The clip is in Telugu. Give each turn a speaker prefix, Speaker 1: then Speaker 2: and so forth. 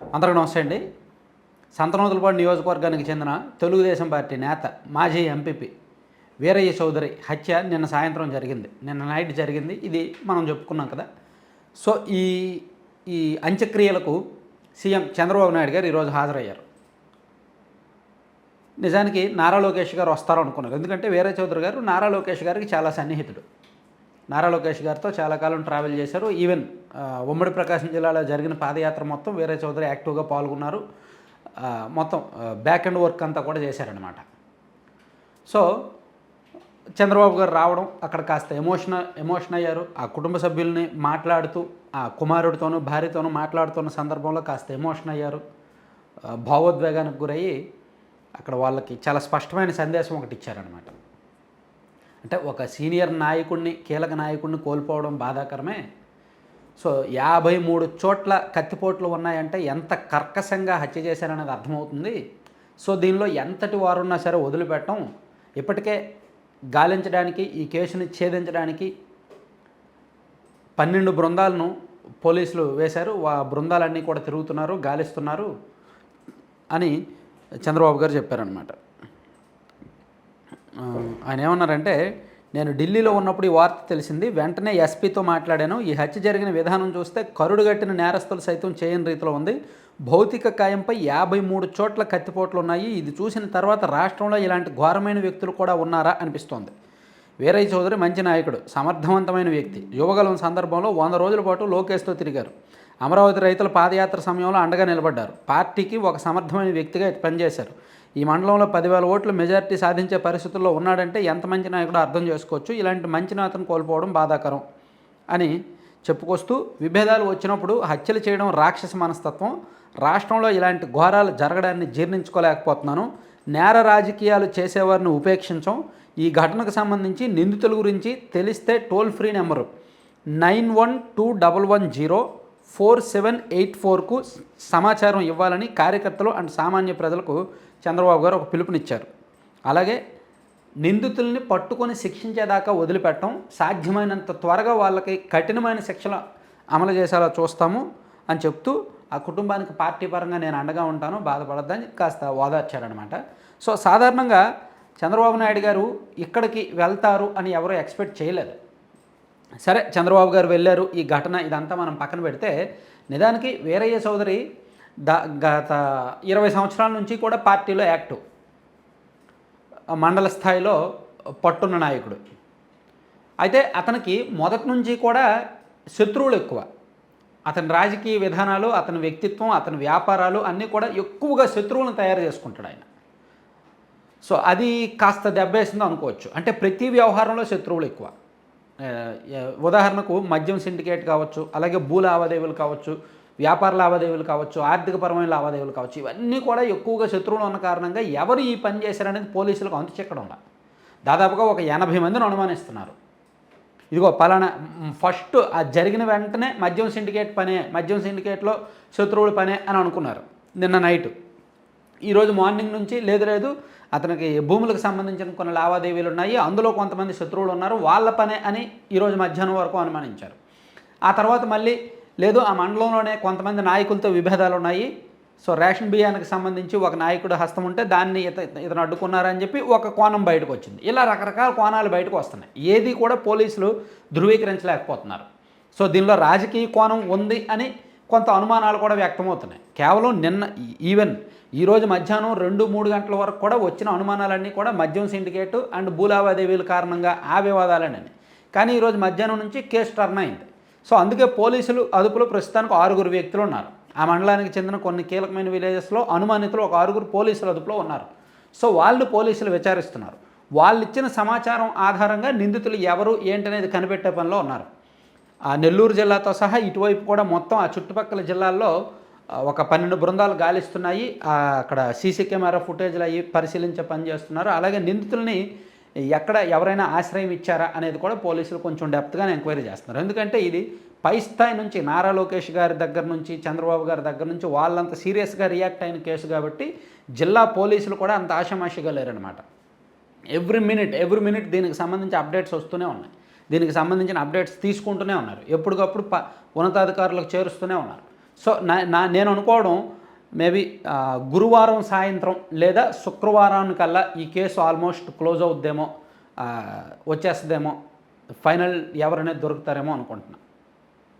Speaker 1: అందరికీ నమస్తే అండి. సంతనోతులపాడు నియోజకవర్గానికి చెందిన తెలుగుదేశం పార్టీ నేత మాజీ ఎంపీపీ వీరయ్య చౌదరి హత్య నిన్న సాయంత్రం జరిగింది. నిన్న నైట్ జరిగింది. ఇది మనం చెప్పుకున్నాం కదా. సో ఈ ఈ అంత్యక్రియలకు సీఎం చంద్రబాబు నాయుడు గారు ఈరోజు హాజరయ్యారు. నిజానికి నారా లోకేష్ గారు వస్తారు అనుకున్నారు ఎందుకంటే వీరయ్య చౌదరి గారు నారా లోకేష్ గారికి చాలా సన్నిహితుడు. నారా లోకేష్ గారితో చాలా కాలం ట్రావెల్ చేశారు. ఈవెన్ ఉమ్మడి ప్రకాశం జిల్లాలో జరిగిన పాదయాత్ర మొత్తం వీరయ్య చౌదరి యాక్టివ్గా పాల్గొన్నారు. మొత్తం బ్యాక్ అండ్ వర్క్ అంతా కూడా చేశారనమాట సో చంద్రబాబు గారు రావడం అక్కడ కాస్త ఎమోషన్ ఎమోషన్ అయ్యారు. ఆ కుటుంబ సభ్యుల్ని మాట్లాడుతూ ఆ కుమారుడితోనూ భార్యతోనూ మాట్లాడుతున్న సందర్భంలో కాస్త ఎమోషన్ అయ్యారు. భావోద్వేగానికి గురయ్యి అక్కడ వాళ్ళకి చాలా స్పష్టమైన సందేశం ఒకటి ఇచ్చారనమాట అంటే ఒక సీనియర్ నాయకుడిని కీలక నాయకుడిని కోల్పోవడం బాధాకరమే. సో యాభై మూడు చోట్ల కత్తిపోట్లు ఉన్నాయంటే ఎంత కర్కశంగా హత్య చేశారనేది అర్థమవుతుంది. సో దీనిలో ఎంతటి వారున్నా సరే వదిలిపెట్టం. ఇప్పటికే గాలించడానికి ఈ కేసుని ఛేదించడానికి పన్నెండు బృందాలను పోలీసులు వేశారు. ఆ బృందాలన్నీ కూడా తిరుగుతున్నారు గాలిస్తున్నారు అని చంద్రబాబు గారు చెప్పారనమాట ఆయన ఏమన్నారంటే నేను ఢిల్లీలో ఉన్నప్పుడు ఈ వార్త తెలిసింది. వెంటనే ఎస్పీతో మాట్లాడాను. ఈ హత్య జరిగిన విధానం చూస్తే కరుడుగట్టిన నేరస్తులు సైతం చేయని రీతిలో ఉంది. భౌతిక కాయంపై యాభై మూడు చోట్ల కత్తిపోట్లు ఉన్నాయి ఇది చూసిన తర్వాత రాష్ట్రంలో ఇలాంటి ఘోరమైన వ్యక్తులు కూడా ఉన్నారా అనిపిస్తోంది. వీరయ్య చౌదరి మంచి నాయకుడు సమర్థవంతమైన వ్యక్తి. యువగలం సందర్భంలో వంద రోజుల పాటు లోకేష్తో తిరిగారు. అమరావతి రైతుల పాదయాత్ర సమయంలో అండగా నిలబడ్డారు. పార్టీకి ఒక సమర్థమైన వ్యక్తిగా పనిచేశారు. ఈ మండలంలో పదివేల ఓట్లు మెజారిటీ సాధించే పరిస్థితుల్లో ఉన్నాడంటే ఎంత మంచి నాయకుడు అర్థం చేసుకోవచ్చు. ఇలాంటి మంచి నేతను కోల్పోవడం బాధాకరం అని చెప్పుకొస్తూ విభేదాలు వచ్చినప్పుడు హత్యలు చేయడం రాక్షస మనస్తత్వం. రాష్ట్రంలో ఇలాంటి ఘోరాలు జరగడాన్ని జీర్ణించుకోలేకపోతున్నాను. నేర రాజకీయాలు చేసేవారిని ఉపేక్షించం. ఈ ఘటనకు సంబంధించి నిందితుల గురించి తెలిస్తే toll free number nine one two double one zero four seven eight ఫోర్కు సమాచారం ఇవ్వాలని కార్యకర్తలు అండ్ సామాన్య ప్రజలకు చంద్రబాబు గారు ఒక పిలుపునిచ్చారు. అలాగే నిందితుల్ని పట్టుకొని శిక్షించేదాకా వదిలిపెట్టడం సాధ్యమైనంత త్వరగా వాళ్ళకి కఠినమైన శిక్షలు అమలు చేసేలా చూస్తాము అని చెప్తూ ఆ కుటుంబానికి పార్టీ పరంగా నేను అండగా ఉంటాను బాధపడద్దని కాస్త ఓదార్చారనమాట సో సాధారణంగా చంద్రబాబు నాయుడు గారు ఇక్కడికి వెళ్తారు అని ఎవరూ ఎక్స్పెక్ట్ చేయలేదు. సరే చంద్రబాబు గారు వెళ్ళారు. ఈ ఘటన ఇదంతా మనం పక్కన పెడితే నిజానికి వీరయ్య చౌదరి దా గత ఇరవై సంవత్సరాల నుంచి కూడా పార్టీలో యాక్టివ్ మండల స్థాయిలో పట్టున్న నాయకుడు. అయితే అతనికి మొదటి నుంచి కూడా శత్రువులు ఎక్కువ. అతని రాజకీయ విధానాలు అతని వ్యక్తిత్వం అతని వ్యాపారాలు అన్నీ కూడా ఎక్కువగా శత్రువులను తయారు చేసుకుంటాడు ఆయన. సో అది కాస్త దెబ్బేసింది అనుకోవచ్చు. అంటే ప్రతి వ్యవహారంలో శత్రువులు ఎక్కువ. ఉదాహరణకు మద్యం సిండికేట్ కావచ్చు అలాగే భూ లావాదేవీలు కావచ్చు వ్యాపార లావాదేవీలు కావచ్చు ఆర్థికపరమైన లావాదేవీలు కావచ్చు ఇవన్నీ కూడా ఎక్కువగా శత్రువులు ఉన్న కారణంగా ఎవరు ఈ పని చేశారనేది పోలీసులకు అంతు చెక్కడం దాదాపుగా ఒక ఎనభై మందిని అనుమానిస్తున్నారు. ఇదిగో పలానా ఫస్ట్ ఆ జరిగిన వెంటనే మద్యం సిండికేట్ పనే మద్యం సిండికేట్లో శత్రువుల పనే అని అనుకున్నారు నిన్న నైట్. ఈరోజు మార్నింగ్ నుంచి లేదు లేదు అతనికి భూములకు సంబంధించిన కొన్ని లావాదేవీలు ఉన్నాయి అందులో కొంతమంది శత్రువులు ఉన్నారు వాళ్ళ పనే అని ఈరోజు మధ్యాహ్నం వరకు అనుమానించారు. ఆ తర్వాత మళ్ళీ లేదు ఆ మండలంలోనే కొంతమంది నాయకులతో విభేదాలు ఉన్నాయి. సో రేషన్ బియ్యానికి సంబంధించి ఒక నాయకుడు హస్తం ఉంటే దాన్ని ఇత ఇతను అడ్డుకున్నారని చెప్పి ఒక కోణం బయటకు వచ్చింది. ఇలా రకరకాల కోణాలు బయటకు వస్తున్నాయి. ఏది కూడా పోలీసులు ధృవీకరించలేకపోతున్నారు. సో దీనిలో రాజకీయ కోణం ఉంది అని కొంత అనుమానాలు కూడా వ్యక్తమవుతున్నాయి. కేవలం నిన్న ఈవెన్ ఈరోజు మధ్యాహ్నం రెండు మూడు గంటల వరకు కూడా వచ్చిన అనుమానాలన్నీ కూడా మద్యం సిండికేట్ అండ్ భూలావాదేవీల కారణంగా ఆ వివాదాలనే కానీ ఈరోజు మధ్యాహ్నం నుంచి కేసు టర్న్ అయింది. సో అందుకే పోలీసులు అదుపులో ప్రస్తుతానికి ఆరుగురు వ్యక్తులు ఉన్నారు. ఆ మండలానికి చెందిన కొన్ని కీలకమైన విలేజెస్లో అనుమానితులు ఒక ఆరుగురు పోలీసులు అదుపులో ఉన్నారు. సో వాళ్ళు పోలీసులు విచారిస్తున్నారు. వాళ్ళు ఇచ్చిన సమాచారం ఆధారంగా నిందితులు ఎవరు ఏంటనేది కనిపెట్టే పనిలో ఉన్నారు. ఆ నెల్లూరు జిల్లాతో సహా ఇటువైపు కూడా మొత్తం ఆ చుట్టుపక్కల జిల్లాల్లో ఒక పన్నెండు బృందాలు గాలిస్తున్నాయి. అక్కడ సీసీ కెమెరా ఫుటేజ్లు అవి పరిశీలించే పని చేస్తున్నారు. అలాగే నిందితుల్ని ఎక్కడ ఎవరైనా ఆశ్రయం ఇచ్చారా అనేది కూడా పోలీసులు కొంచెం డెప్త్గానే ఎంక్వైరీ చేస్తున్నారు. ఎందుకంటే ఇది పై స్థాయి నుంచి నారా లోకేష్ గారి దగ్గర నుంచి చంద్రబాబు గారి దగ్గర నుంచి వాళ్ళంత సీరియస్గా రియాక్ట్ అయిన కేసు కాబట్టి జిల్లా పోలీసులు కూడా అంత ఆషమాషిగా లేరనమాట ఎవ్రీ మినిట్ ఎవ్రీ మినిట్ దీనికి సంబంధించి అప్డేట్స్ వస్తూనే ఉన్నాయి. దీనికి సంబంధించిన అప్డేట్స్ తీసుకుంటూనే ఉన్నారు. ఎప్పటికప్పుడు ప ఉన్నతాధికారులకు చేరుస్తూనే ఉన్నారు. సో నా నా నేను అనుకోవడం మేబీ గురువారం సాయంత్రం లేదా శుక్రవారానికల్లా ఈ కేసు ఆల్మోస్ట్ క్లోజ్ అవుద్దేమో వచ్చేస్తుందేమో ఫైనల్ ఎవరైనా దొరుకుతారేమో అనుకుంటున్నా.